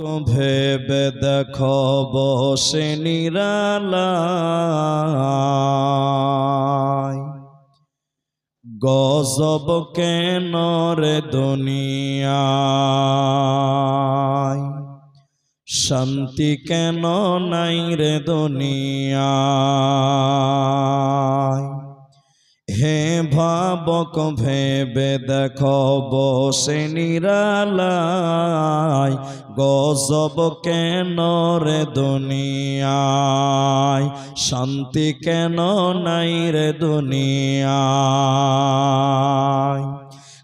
ভেবে দেখো বসে নিরালায়। গজব কেন রে দুনিয়ায়? শান্তি কেন নাই রে দুনিয়ায়? হে ভাবক ভেবে দেখো বসে নিরালায় গজব কেন রে দুনিয়ায়? শান্তি কেন নাই রে দুনিয়ায়?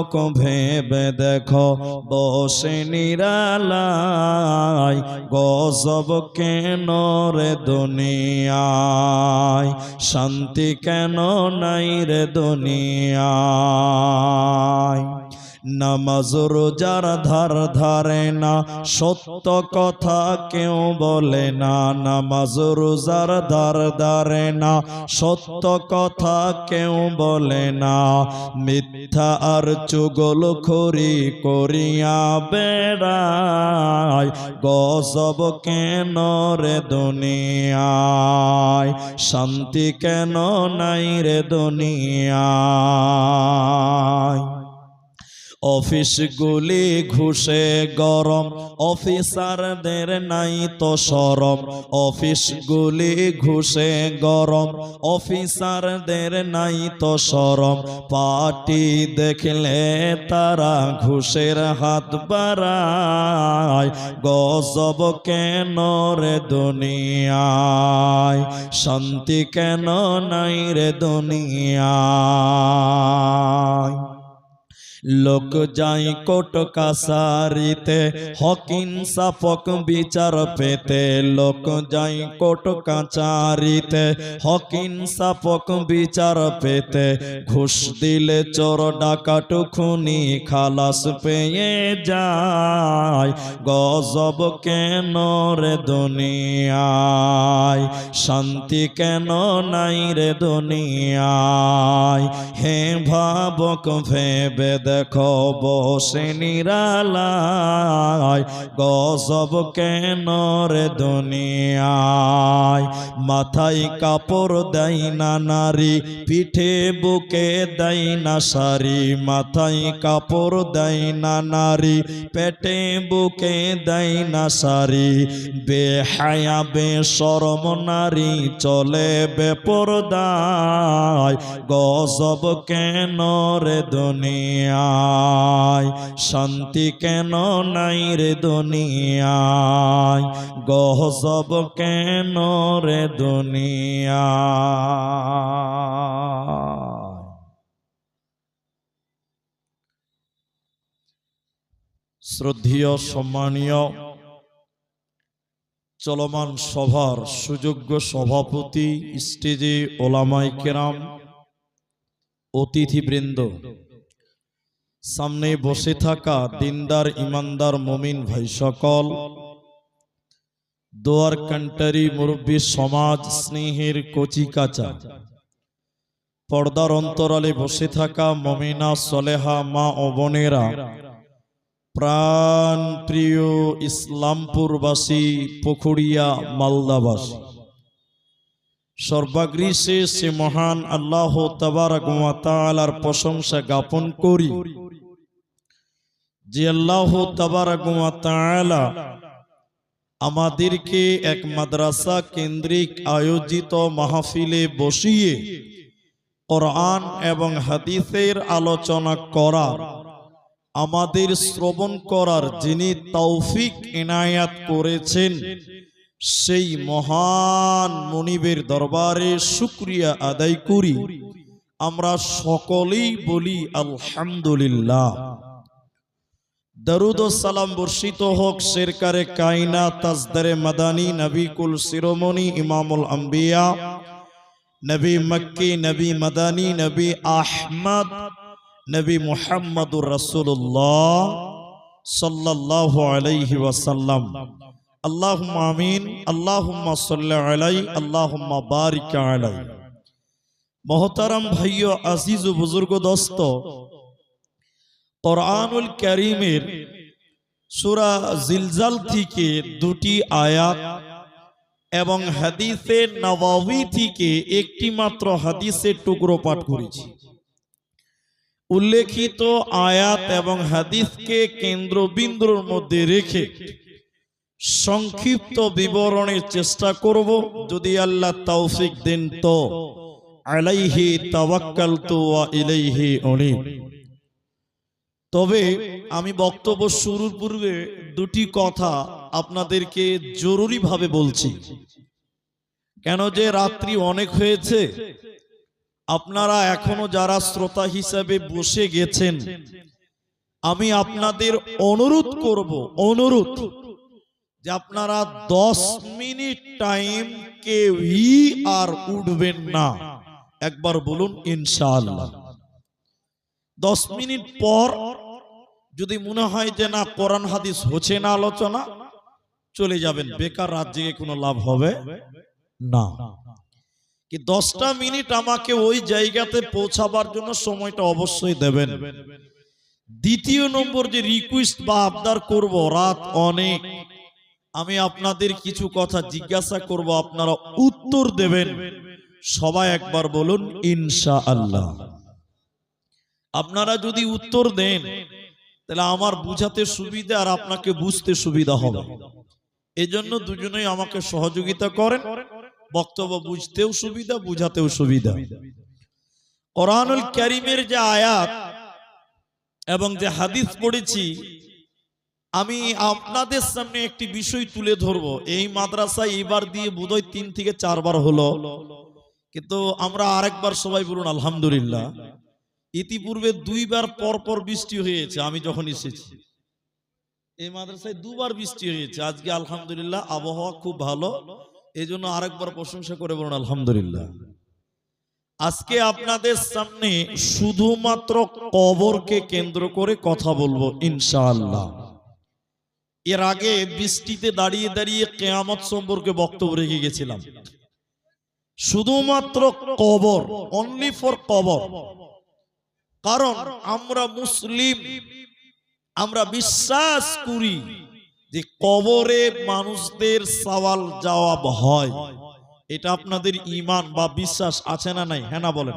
ভাবক ভেবে দেখো বসে নিরালায় গজব কেন রে দুনিয়ায়? শান্তি কেন নাই রে দুনিয়ায়? নামাজ রোজার ধার ধারে না, সত্য কথা কেউ বলে না, নামাজ রোজার ধার ধারে না, সত্য কথা কেউ বলে না। মিথ্যা আর চুগল খড়ি করিয়া বেড়ায়, গজব কেন রে দুনিয়ায়? শান্তি কেন নাই রে দুনিয়ায়? অফিসগুলি ঘুষে গরম। অফিসারদের নাই তো সরম। অফিসগুলি ঘুষে গরম। অফিসারদের নাই তো সরম। পার্টি দেখলে তারা ঘুষের হাত বাড়ায়। গজব কেন রে দুনিয়ায়? শান্তি কেন নাই রে দুনিয়ায়? লোক যাই কোট কাসারিতে হকিন সাফক বিচার পেতে। লোক যাই কোট কাচারিতে হকিন সাফক বিচার পেতে। ঘুষ দিলে চোর ডাকাট খুনি খালাস পেয়ে যায়। গজব কেন রে দুনিয়ায়? শান্তি কেন নাই রে দুনিয়ায়? হে ভাবক ভেবে দেখো বসে নিরালায়, গজব কেন রে দুনিয়ায়? মাথায় কাপড় দেয় না নারী, পিঠে বুকে দেয় না শাড়ি। মাথায় কাপড় দেয় না নারী, পেটে বুকে দেয় না শাড়ি। বেহায়া, বেশরম নারী চলে বেপরদায়, গজব কেন রে দুনিয়ায়। শান্তি কেন নাই রে দুনিয়ায়? গজব কেন রে দুনিয়ায়? শ্রদ্ধীয়, সম্মানীয়, চলমান সভার সুযোগ্য সভাপতি, স্টেজে ওলামাই কেরাম, অতিথিবৃন্দ সামনে বসে থাকা দিনদার, ইমানদার, মমিন ভাই সকল। দোয়ার কান্টারি মুরব্বী সমাজ স্নেহের কচি কাচা। পর্দার অন্তরালে বসে থাকা মমিনা, সলেহা মা ও বোনেরা। প্রাণ প্রিয় ইসলামপুরবাসী পুকুরিয়া মালদাবাসী। সর্বাগ্রীষে সে মহান আল্লাহ তালার প্রশংসা জ্ঞাপন করি। যে আল্লাহ তালা আমাদেরকে এক মাদ্রাসা কেন্দ্রিক আয়োজিত মাহফিলে বসিয়ে কোরআন এবং হাদিসের আলোচনা করা, আমাদের শ্রবণ করার যিনি তৌফিক এনায়াত করেছেন, সেই মহান মনিবের দরবারে শুক্রিয়া আদায় করি। আমরা সকলেই বলি আলহামদুলিল্লাহ। দরুদ সালাম বর্ষিত হোক শেরকারে কাইনা তাজদারে মাদানী নবী কুল শিরোমণি ইমামুল আম্বিয়া, নবী মক্কি, নবী মাদানী, নবী আহমদ, নবী মুহাম্মদুর রাসূলুল্লাহ সাল্লাল্লাহু আলাইহি ওয়াসাল্লাম। আল্লাহুম্মা আমিন সাল্লি আলাই, আল্লাহুম্মা বারিক আলাই। মহতারাম ভাইও আজিজ বুজুর্গ দোস্ত কোরআনুল করিমের সুরা জিলজাল থেকে দুটি আয়াত এবং হাদিসে নবাবি থেকে একটি মাত্র হাদিসের টুকরো পাঠ করেছি। উল্লেখিত আয়াত এবং হাদিসকে কেন্দ্রবিন্দুর মধ্যে রেখে সংক্ষিপ্ত বিবরণের চেষ্টা করব। যদি আল্লাহ তৌফিক দেন তো, আলাইহি তাওয়াক্কালতু ওয়া ইলাইহি উনীব। তবে আমি বক্তব্য শুরুর পূর্বে দুটি কথা আপনাদেরকে জরুরিভাবে বলছি। কেন যে রাত্রি অনেক হয়েছে, আপনারা এখনও যারা শ্রোতা হিসাবে বসে গেছেন, আমি আপনাদের অনুরোধ করব, অনুরোধ যে আপনারা দশ মিনিট টাইম কেউই আর উঠবেন না। একবার বলুন, ইনশাআল্লাহ। দশ মিনিট পর যদি মনে হয় যে না, কোরআন, হাদিস হচ্ছে না আলোচনা, চলে যাবেন। বেকার রাত জেগে কোনো লাভ হবে না। কি দশটা মিনিট আমাকে ওই জায়গাতে পৌঁছাবার জন্য সময়টা অবশ্যই দেবেন। দ্বিতীয় নম্বর যে রিকোয়েস্ট বা আবদার করব, রাত অনেক। আমি আপনাদের কিছু কথা জিজ্ঞাসা করব, আপনারা উত্তর দেবেন। সবাই একবার বলুন ইনশা আল্লাহ আপনারা যদি উত্তর দেন, তাহলে আমার বুঝাতে সুবিধা আর আপনাকে বুঝতে সুবিধা হবে। এজন্য দুজনেই আমাকে সহযোগিতা করেন, বক্তব্য বুঝতেও সুবিধা, বুঝাতেও সুবিধা। কোরআনুল ক্যারিমের যে আয়াত এবং যে হাদিস পড়েছি, আমি আপনাদের সামনে একটি বিষয় তুলে ধরব। এই মাদ্রাসায় এবার দিয়ে বোধহয় তিন থেকে চারবার হলো। কিন্তু আমরা আরেকবার সবাই বলুন, আলহামদুলিল্লাহ। ইতিপূর্বে দুইবার পর পর বৃষ্টি হয়েছে, আমি যখন এসেছি। এই মাদ্রাসায় দুবার বৃষ্টি হয়েছে, আজকে আলহামদুলিল্লাহ আবহাওয়া খুব ভালো এই জন্য আরেকবার প্রশংসা করে বলুন আলহামদুলিল্লাহ। আজকে আপনাদের সামনে শুধুমাত্র কবরকে কেন্দ্র করে কথা বলব, ইনশাআল্লাহ। এর আগে বৃষ্টিতে দাঁড়িয়ে দাঁড়িয়ে কেয়ামত সম্পর্কে বক্তব্য রেখে গেছিলাম। শুধুমাত্র কবর অনলি ফর কবর। কারণ আমরা মুসলিম। আমরা বিশ্বাস করি যে কবরে মানুষদের সওয়াল জবাব হয়। এটা আপনাদের ইমান বা বিশ্বাস আছে না নাই? হ্যাঁ না বলেন।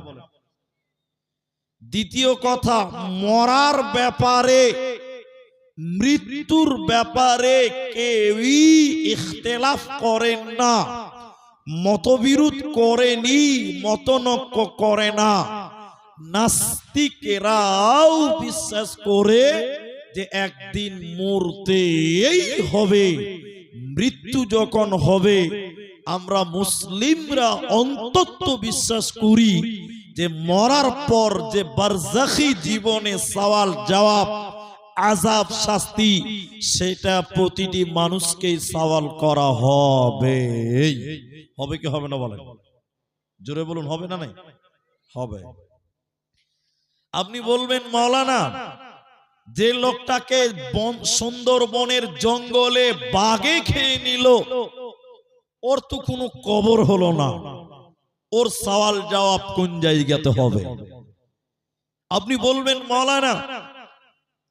দ্বিতীয় কথা, মরার ব্যাপারে, মৃত্যুর ব্যাপারে কেউই ইখতেলাফ করেন না। মতবিরোধ করেনি মতনক্য করে না। নাস্তিকেরাও বিশ্বাস করে যে একদিন মরতেই হবে, মৃত্যু যখন হবে, আমরা মুসলিমরা অন্তত বিশ্বাস করি যে মরার পর যে বারজাখি জীবনে সওয়াল জবাব আজাব শাস্তি, সেটা প্রতিটি মানুষকেই সওয়াল করা হবে। হবে কি হবে না বলেন? জোরে বলুন, হবে না নাই? হবে। আপনি বলবেন, মাওলানা, যে লোকটাকে বন সুন্দরবনের জঙ্গলে বাগে খেয়ে নিল, ওর তো কোনো কবর হলো না। ওর সওয়াল জবাব কোন জায়গাতে হবে? আপনি বলবেন, মাওলানা,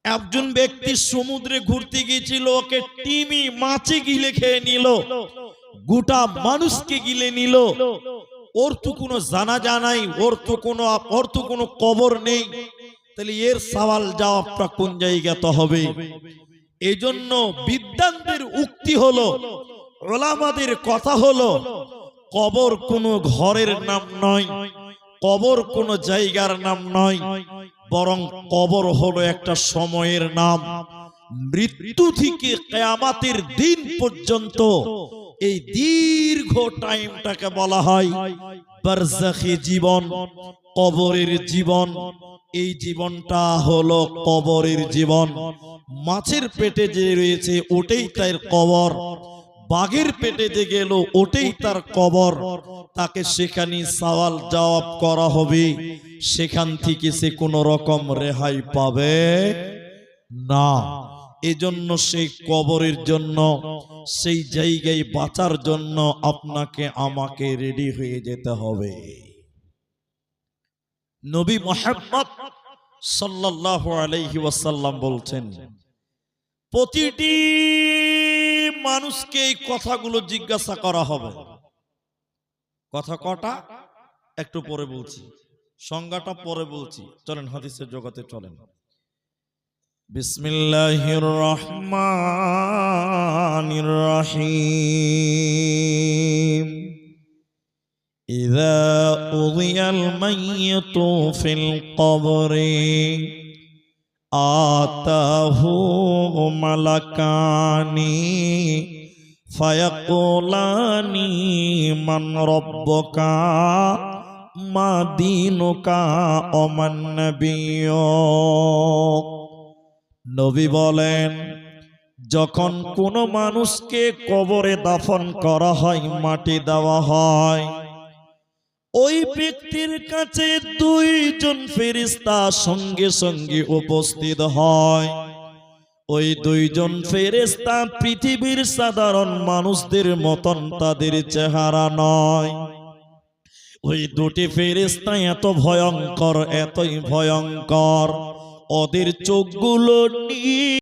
একজন ব্যক্তি সমুদ্রে ঘুরতে গিয়েছিল, ওকে টিমি মাছে গিলে খেয়ে নিল, গোটা মানুষকে গিলে নিল ওর তো কোনো জানা জানাই ওর তো কোনো ওর তো কোনো কবর নেই। তাহলে এর সওয়াল জবাবটা কোন জায়গাতে হবে? এই জন্য বিদ্যান্তের উক্তি হলো, ওলামাদের কথা হলো, কবর কোনো ঘরের নাম নয়, কবর কোনো জায়গার নাম নয়, বরং কবর হলো একটা সময়ের নাম। মৃত্যু থেকে কেয়ামাতের দিন পর্যন্ত এই দীর্ঘ টাইমটাকে বলা হয় জীবন, কবরের জীবন। এই জীবনটা হলো কবরের জীবন। মাছের পেটে যে রয়েছে ওটাই তার কবর। বাঘের পেটে যে গেল ওটাই তার কবর। তাকে সেখানে সওয়াল জবাব করা হবে, সেখান থেকে সে কোনো রকম রেহাই পাবে না। এজন্য সেই কবরের জন্য, সেই জায়গায় বাঁচার জন্য আপনাকে আমাকে রেডি হয়ে যেতে হবে। নবী মোহাম্মদ সাল্লাল্লাহু আলাইহি ওয়াসাল্লাম বলছেন, প্রতিটি মানুষকে এই কথাগুলো জিজ্ঞাসা করা হবে। কথা কটা? একটু পরে বলছি। সংজ্ঞাটা পরে বলছি। চলেন হাদিসের জগতে চলেন। بسم الله الرحمن الرحيم. إذا أضي الميت في القبر آتاه ملكان فيقولان من ربك؟ ما دينك؟ ومن نبيك নবী বলেন, যখন কোনো মানুষকে কবরে দাফন করা হয়, মাটি দেওয়া হয়, ওই ব্যক্তির কাছে দুইজন ফেরিস্তা সঙ্গে সঙ্গে উপস্থিত হয়। ওই দুইজন ফেরেস্তা পৃথিবীর সাধারণ মানুষদের মতন তাদের চেহারা নয়। ওই দুটি ফেরেস্তা এত ভয়ঙ্কর, এতই ভয়ঙ্কর। ওদের চোখগুলো নীল